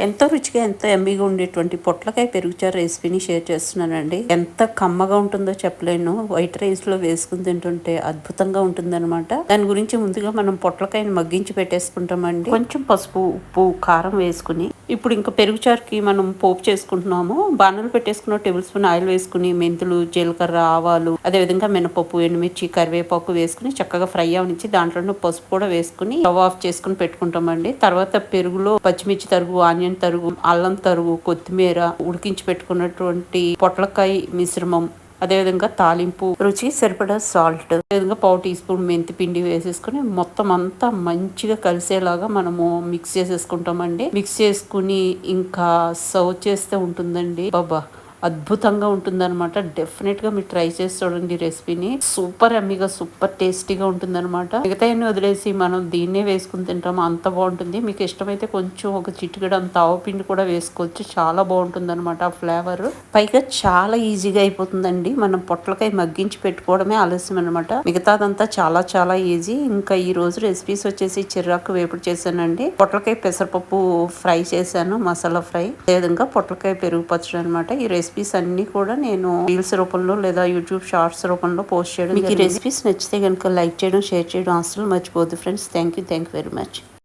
ఎంతో రుచిగా ఎంతో ఎమ్మిగా ఉండేటువంటి పొట్లకాయ పెరుగుచారు రెసిపీని షేర్ చేస్తున్నానండి. ఎంత కమ్మగా ఉంటుందో చెప్పలేను. వైట్ రైస్లో వేసుకుని తింటుంటే అద్భుతంగా ఉంటుందన్నమాట. దాని గురించి ముందుగా మనం పొట్లకాయని మగ్గించి పెట్టేసుకుంటామండి. కొంచెం పసుపు ఉప్పు కారం వేసుకుని ఇప్పుడు ఇంకా పెరుగుచారుకి మనం పోపు చేసుకుంటున్నాము. బాణలు పెట్టేసుకున్న టేబుల్ స్పూన్ ఆయిల్ వేసుకుని మెంతులు జీలకర్ర ఆవాలు అదేవిధంగా మినపప్పు ఎండుమిర్చి కరివేపాకు వేసుకుని చక్కగా ఫ్రై అవనిచ్చి దాంట్లో పసుపు కూడా వేసుకుని స్టవ్ ఆఫ్ చేసుకుని పెట్టుకుంటామండి. తర్వాత పెరుగులో పచ్చిమిర్చి తరుగు ఆనియన్ తరుగు అల్లం తరుగు కొత్తిమీర ఉడికించి పెట్టుకున్నటువంటి పొట్లకాయ మిశ్రమం అదేవిధంగా తాలింపు రుచి సరిపడా సాల్ట్ అదేవిధంగా పావు టీ స్పూన్ మెంతి పిండి వేసేసుకుని మొత్తం అంతా మంచిగా కలిసేలాగా మనము మిక్స్ చేసేసుకుంటామండి. మిక్స్ చేసుకుని ఇంకా సర్వ్ చేస్తే ఉంటుందండి. బాబా! అద్భుతంగా ఉంటుందన్నమాట. డెఫినెట్గా మీరు ట్రై చేసి చూడండి ఈ రెసిపీని సూపర్ అమ్మిగా సూపర్ టేస్టీగా ఉంటుందన్నమాట. మిగతా వదిలేసి మనం దీన్నే వేసుకుని తింటాము. అంత బాగుంటుంది. మీకు ఇష్టమైతే కొంచెం ఒక చిటికెడు అంత కూడా వేసుకోవచ్చు. చాలా బాగుంటుంది అనమాట ఆ ఫ్లేవర్ పైగా చాలా ఈజీగా అయిపోతుందండి. మనం పొట్లకాయ మగ్గించి పెట్టుకోవడమే ఆలస్యం అనమాట మిగతాదంతా చాలా చాలా ఈజీ ఇంకా ఈ రోజు రెసిపీస్ వచ్చేసి చిర్రాకు వేపుడు చేశానండి. పొట్లకాయ పెసరపప్పు ఫ్రై చేశాను మసాలా ఫ్రై. అదేవిధంగా పొట్లకాయ పెరుగు పచ్చడి అనమాట ఈ రెసిపీస్ అన్ని కూడా నేను రీల్స్ రూపంలో లేదా యూట్యూబ్ షార్ట్స్ రూపంలో పోస్ట్ చేయడం మీకు ఈ రెసిపీస్ నచ్చితే కనుక లైక్ చేయడం షేర్ చేయడం అసలు మర్చిపోద్దు friends thank you thank you very much